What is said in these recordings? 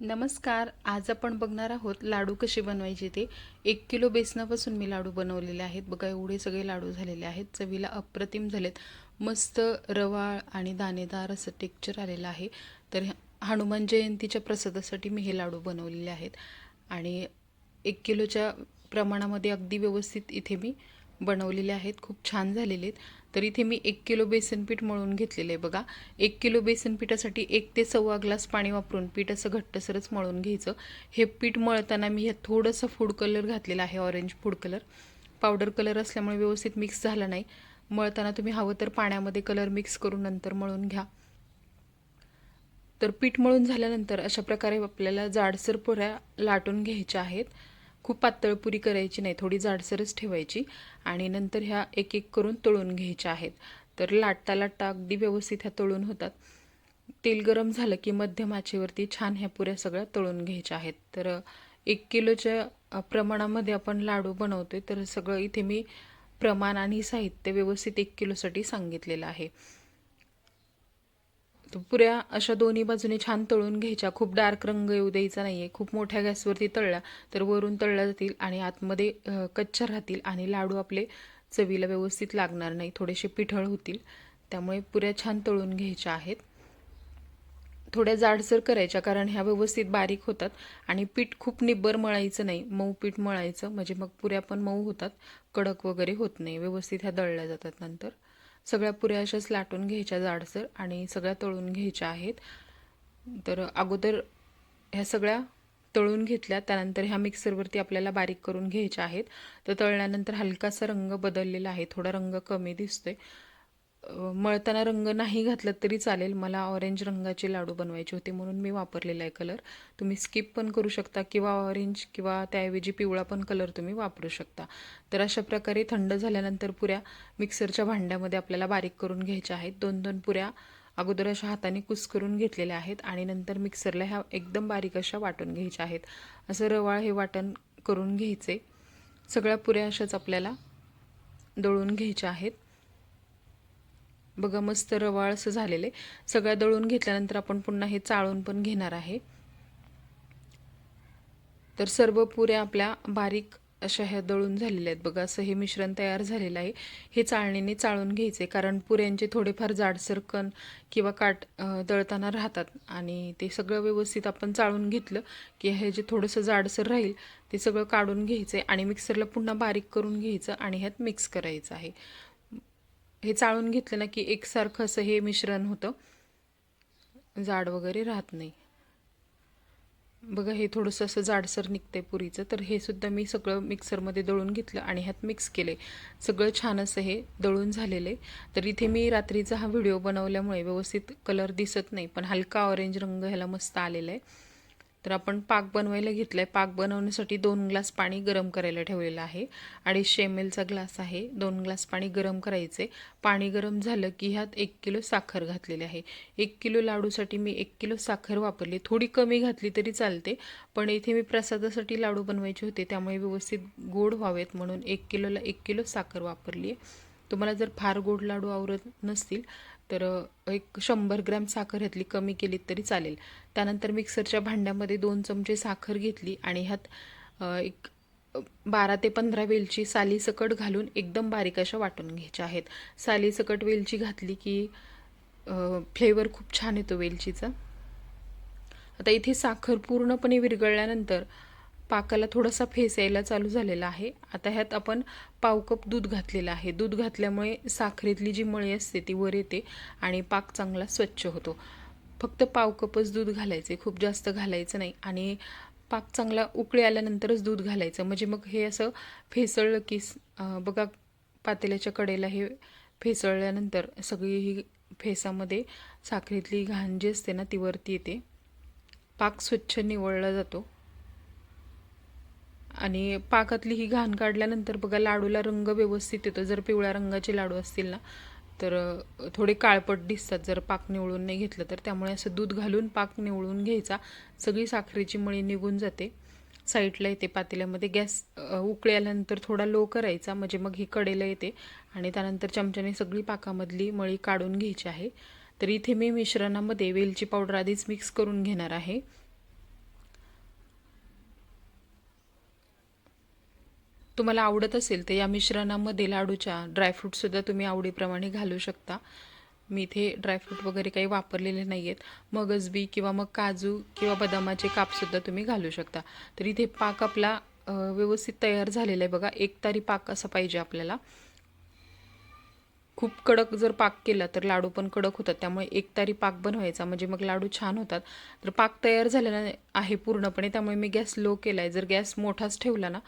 नमस्कार आज आपण बघणार आहोत लाडू कसे बनवायचे ते. एक किलो बेसनापासून मी लाडू बनवलेले आहेत. बघा एवढे सगळे लाडू झालेले आहेत. चवीला अप्रतिम झालेत. मस्त रवाळ आणि दाणेदार असं टेक्चर आलेलं आहे. तर हनुमान जयंतीच्या प्रसादासाठी मी हे लाडू बनवलेले आहेत. आणि एक किलोच्या प्रमाणामध्ये अगदी व्यवस्थित इथे मी बनवलेले आहेत. खूप छान झालेले आहेत. तर इथे मी एक किलो बेसन पीठ मळून घेतलेलं आहे बघा. एक किलो बेसन पिठासाठी एक ते सव्वा ग्लास पाणी वापरून पीठ असं घट्टसरच मळून घ्यायचं. हे पीठ मळताना मी ह्यात थोडंसं फूड कलर घातलेला आहे orange food colour powder colour असल्यामुळे व्यवस्थित मिक्स झाला नाही. मळताना तुम्ही हवं तर पाण्यामध्ये कलर मिक्स करून नंतर मळून घ्या. तर पीठ मळून झाल्यानंतर अशा प्रकारे आपल्याला जाडसर पुऱ्या लाटून घ्यायच्या आहेत. खूप पातळ पुरी करायची नाही थोडी जाडसरच ठेवायची आणि नंतर ह्या एक एक करून तळून घ्यायच्या आहेत. तर लाटता लाटता अगदी व्यवस्थित ह्या तळून होतात. तेल गरम झालं की मध्यम आचेवरती छान ह्या पुऱ्या सगळ्या तळून घ्यायच्या आहेत. तर एक किलोच्या प्रमाणामध्ये आपण लाडू बनवतोय तर सगळं इथे मी प्रमाण आणि साहित्य व्यवस्थित एक किलोसाठी सांगितलेलं आहे. पुऱ्या अशा दोन्ही बाजूने छान तळून घ्यायच्या. खूप डार्क रंग येऊ द्यायचा नाही आहे खूप मोठ्या गॅसवरती तळल्या तर वरून तळल्या जातील आणि आतमध्ये कच्च्या राहतील आणि लाडू आपले चवीला व्यवस्थित लागणार नाही. थोडेसे पिठळ होतील. त्यामुळे पुऱ्या छान तळून घ्यायच्या आहेत. थोड्या जाडसर करायच्या कारण ह्या व्यवस्थित बारीक होतात आणि पीठ खूप निब्बर मळायचं नाही. मऊ पीठ मळायचं. म्हणजे मग पुऱ्या पण मऊ होतात. कडक वगैरे होत नाही. व्यवस्थित ह्या दळल्या जातात नंतर. सगळ्या पुऱ्या अशाच लाटून घ्यायच्या जाडसर आणि सगळ्या तळून घ्यायच्या आहेत. तर अगोदर ह्या सगळ्या तळून घेतल्या त्यानंतर ह्या मिक्सरवरती आपल्याला बारीक करून घ्यायच्या आहेत. तर तळल्यानंतर हलकासा रंग बदललेला आहे. थोडा रंग कमी दिसतोय. मळताना रंग नाही घातलं तरी चालेल. मला ऑरेंज रंगाचे लाडू बनवायचे होते म्हणून मी वापरलेला आहे कलर तुम्ही स्किप पण करू शकता किंवा ऑरेंज किंवा त्याऐवजी पिवळा पण कलर तुम्ही वापरू शकता. तर अशा प्रकारे थंड झाल्यानंतर पुऱ्या मिक्सरच्या भांड्यामध्ये आपल्याला बारीक करून घ्यायच्या आहेत. दोन दोन पुऱ्या अगोदर अशा हाताने कुस करून घेतलेल्या आहेत आणि नंतर मिक्सरला ह्या एकदम बारीक अशा वाटून घ्यायच्या आहेत. असं रवाळ हे वाटण करून घ्यायचे. सगळ्या पुऱ्या अशाच आपल्याला दळून घ्यायच्या आहेत. बघा मस्त रवाळ असं झालेलं आहे. सगळ्या दळून घेतल्यानंतर आपण पुन्हा हे चाळून पण घेणार आहे. तर सर्व पुऱ्या आपल्या बारीक अशा ह्या दळून झालेल्या आहेत. बघा असं हे मिश्रण तयार झालेलं आहे. हे चाळणीने चाळून घ्यायचे कारण पुऱ्यांचे थोडेफार जाडसर कण किंवा काट दळताना राहतात. आणि ते सगळं व्यवस्थित आपण चाळून घेतलं की हे जे थोडंसं जाडसर राहील ते सगळं काढून घ्यायचं आणि मिक्सरला पुन्हा बारीक करून घ्यायचं आणि ह्यात मिक्स करायचं आहे. हे चाळून घेतलं ना की एकसारखं असं हे मिश्रण होतं. जाड वगैरे राहत नाही. बघा हे थोडंसं असं जाडसर निघतंय पुरीचं. तर हे सुद्धा मी सगळं मिक्सरमध्ये दळून घेतलं आणि ह्यात मिक्स केले सगळं छान असं हे दळून झालेलं आहे तर इथे मी रात्रीचा हा व्हिडिओ बनवल्यामुळे व्यवस्थित कलर दिसत नाही पण हलका ऑरेंज रंग ह्याला मस्त आलेला आहे तर आपण पाक बनवायला घेतलं आहे पाक बनवण्यासाठी दोन ग्लास पाणी गरम करायला ठेवलेलं आहे. अडीचशे एम एलचा ग्लास आहे. दोन ग्लास पाणी गरम करायचे. पाणी गरम झालं की ह्यात एक किलो साखर घातलेली आहे. एक किलो लाडूसाठी मी एक किलो साखर वापरली. थोडी कमी घातली तरी चालते. पण इथे मी प्रसादासाठी लाडू बनवायचे होते. त्यामुळे व्यवस्थित गोड व्हावेत म्हणून एक किलोला एक किलो साखर वापरली आहे तुम्हाला जर फार गोड लाडू आवडत नसतील तर एक शंभर ग्रॅम साखर ह्यातली कमी केली तरी चालेल. त्यानंतर मिक्सरच्या भांड्यामध्ये दोन चमचे साखर घेतली आणि ह्यात एक बारा ते पंधरा वेलची सालीसकट घालून एकदम बारीक अशा वाटून घ्यायच्या आहेत. सालीसकट वेलची घातली की फ्लेवर खूप छान येतो वेलचीचा. आता इथे साखर पूर्णपणे विरघळल्यानंतर पाकाला थोडासा फेस यायला चालू झालेला आहे. आता ह्यात आपण पाव कप दूध घातलेलं आहे. दूध घातल्यामुळे साखरेतली जी मळी असते ती वर येते आणि पाक चांगला स्वच्छ होतो. फक्त पाव कपच दूध घालायचे. खूप जास्त घालायचं नाही आणि पाक चांगला उकळी आल्यानंतरच दूध घालायचं. म्हणजे मग हे असं फेसळलं की बघा पातेल्याच्या कडेला हे फेसळल्यानंतर सगळी ही फेसामध्ये साखरेतली घाण जी असते ना ती वरती येते. पाक स्वच्छ निवळला जातो. आणि पाकातली ही घाण काढल्यानंतर बघा लाडूला रंग व्यवस्थित येतो. जर पिवळ्या रंगाचे लाडू असतील ना तर थोडे काळपट दिसतात. जर पाक निवळून नाही घेतलं तर त्यामुळे असं दूध घालून पाक निवळून घ्यायचा. सगळी साखरेची मळी निघून जाते. साईडला येते पातेल्यामध्ये. गॅस उकळी आल्यानंतर थोडा लो करायचा. म्हणजे मग ही कडेला येते. आणि त्यानंतर चमच्याने सगळी पाकामधली मळी काढून घ्यायची आहे. तर इथे मी मिश्रणामध्ये वेलची पावडर आधीच मिक्स करून घेणार आहे. तुम्हाला आवडत असेल तर या मिश्रणामध्ये लाडूच्या ड्रायफ्रूटसुद्धा तुम्ही आवडीप्रमाणे घालू शकता. मी इथे ड्रायफ्रूट वगैरे काही वापरलेले नाही आहेत मगजबी किंवा मग काजू किंवा बदामाचे कापसुद्धा तुम्ही घालू शकता. तर इथे पाक आपला व्यवस्थित तयार झालेला आहे बघा. एक तारी पाक असा पाहिजे आपल्याला. खूप कडक जर पाक केला तर लाडू पण कडक होतात. त्यामुळे एक तारी पाक बनवायचा. म्हणजे मग लाडू छान होतात. तर पाक तयार झालेला आहे पूर्णपणे. त्यामुळे मी गॅस लो केला आहे जर गॅस मोठाच ठेवला ना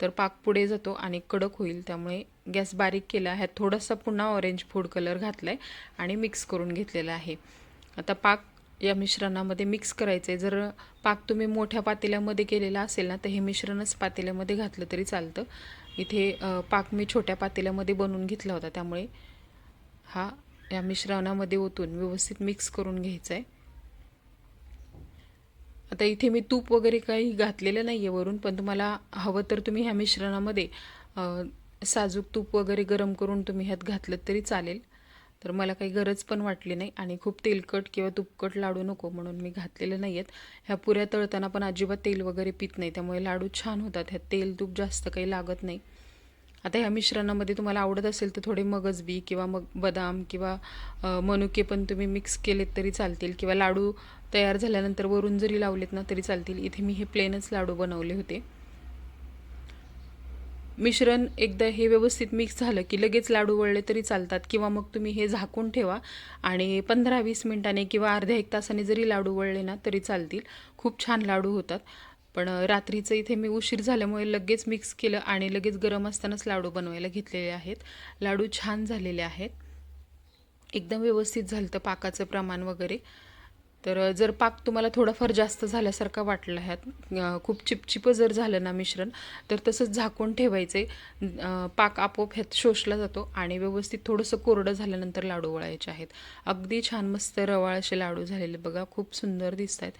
तर पाक पुढे जातो आणि कडक होईल. त्यामुळे गॅस बारीक केला ह्यात थोडासा पुन्हा ऑरेंज फूड कलर घातला आहे आणि मिक्स करून घेतलेला आहे. आता पाक या मिश्रणामध्ये मिक्स करायचं आहे जर पाक तुम्ही मोठ्या पातेल्यामध्ये केलेला असेल ना तर हे मिश्रणच पातेल्यामध्ये घातलं तरी चालतं. इथे पाक मी छोट्या पातेल्यामध्ये बनवून घेतला होता. त्यामुळे हा या मिश्रणामध्ये ओतून व्यवस्थित मिक्स करून घ्यायचा आहे आता इथे मी तूप वगैरे काही घातलेलं नाही आहे वरून पण तुम्हाला हवं तर तुम्ही ह्या मिश्रणामध्ये साजूक तूप वगैरे गरम करून तुम्ही ह्यात घातलं तरी चालेल. तर मला काही गरज पण वाटली नाही आणि खूप तेलकट किंवा तुपकट लाडू नको म्हणून मी घातलेले नाही आहेत ह्या पुऱ्या तळताना पण अजिबात तेल वगैरे पित नाही त्यामुळे लाडू छान होतात. ह्यात तेल तूप जास्त काही लागत नाही. आता ह्या मिश्रणामध्ये तुम्हाला आवडत असेल तर थोडे मगज बी किंवा मग बदाम किंवा मनुके पण तुम्ही मिक्स केलेत तरी चालतील. किंवा लाडू तयार झाल्यानंतर वरून जरी लावलेत ना तरी चालतील. इथे मी हे प्लेनच लाडू बनवले होते. मिश्रण एकदा हे व्यवस्थित मिक्स झालं की लगेच लाडू वळले तरी चालतात. किंवा मग तुम्ही हे झाकून ठेवा आणि पंधरा वीस मिनिटाने किंवा अर्ध्या एक तासाने जरी लाडू वळले ना तरी चालतील. खूप छान लाडू होतात. पण रात्रीचं इथे मी उशीर झाल्यामुळे लगेच मिक्स केलं आणि लगेच गरम असतानाच लाडू बनवायला घेतलेले आहेत. लाडू छान झालेले आहेत. एकदम व्यवस्थित झालं तर पाकाचं प्रमाण वगैरे. तर जर पाक तुम्हाला थोडाफार जास्त झाल्यासारखा वाटला ह्यात खूप चिपचिपं जर झालं ना मिश्रण तर तसंच झाकून ठेवायचे. पाक आपोआप ह्यात शोषला जातो आणि व्यवस्थित थोडंसं कोरडं झाल्यानंतर लाडू वळायचे आहेत. अगदी छान मस्त रवाळ असे लाडू झालेले बघा खूप सुंदर दिसत आहेत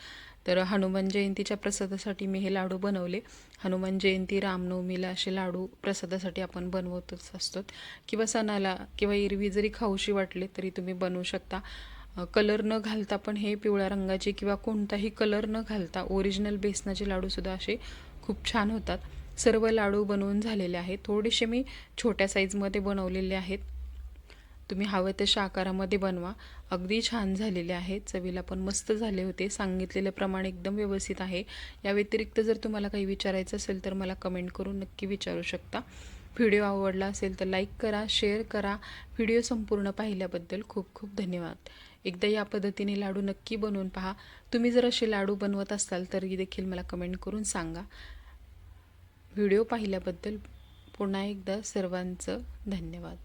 तर हनुमान जयंतीच्या प्रसादासाठी मी हे लाडू बनवले. हनुमान जयंती रामनवमीला असे लाडू प्रसादासाठी आपण बनवतच असतो. किंवा सणाला किंवा एरवी जरी खाऊशी वाटले तरी तुम्ही बनवू शकता. कलर न घालता पण हे पिवळ्या रंगाचे किंवा कोणताही कलर न घालता ओरिजिनल बेसनाचे लाडूसुद्धा असे खूप छान होतात. सर्व लाडू बनवून झालेले आहेत. थोडेसे मी छोट्या साईजमध्ये बनवलेले आहेत. तुम्ही हवं तशा आकारामध्ये बनवा. अगदी छान झालेले आहेत. चवीला पण मस्त झाले होते. सांगितलेलं प्रमाण एकदम व्यवस्थित आहे. या व्यतिरिक्त जर तुम्हाला काही विचारायचं असेल तर मला कमेंट करून नक्की विचारू शकता. व्हिडिओ आवडला असेल तर लाईक करा शेअर करा. व्हिडिओ संपूर्ण पाहिल्याबद्दल खूप खूप धन्यवाद. एकदा या पद्धतीने लाडू नक्की बनवून पहा. तुम्ही जर असे लाडू बनवत असाल तरी देखील मला कमेंट करून सांगा. व्हिडिओ पाहिल्याबद्दल पुन्हा एकदा सर्वांचं धन्यवाद.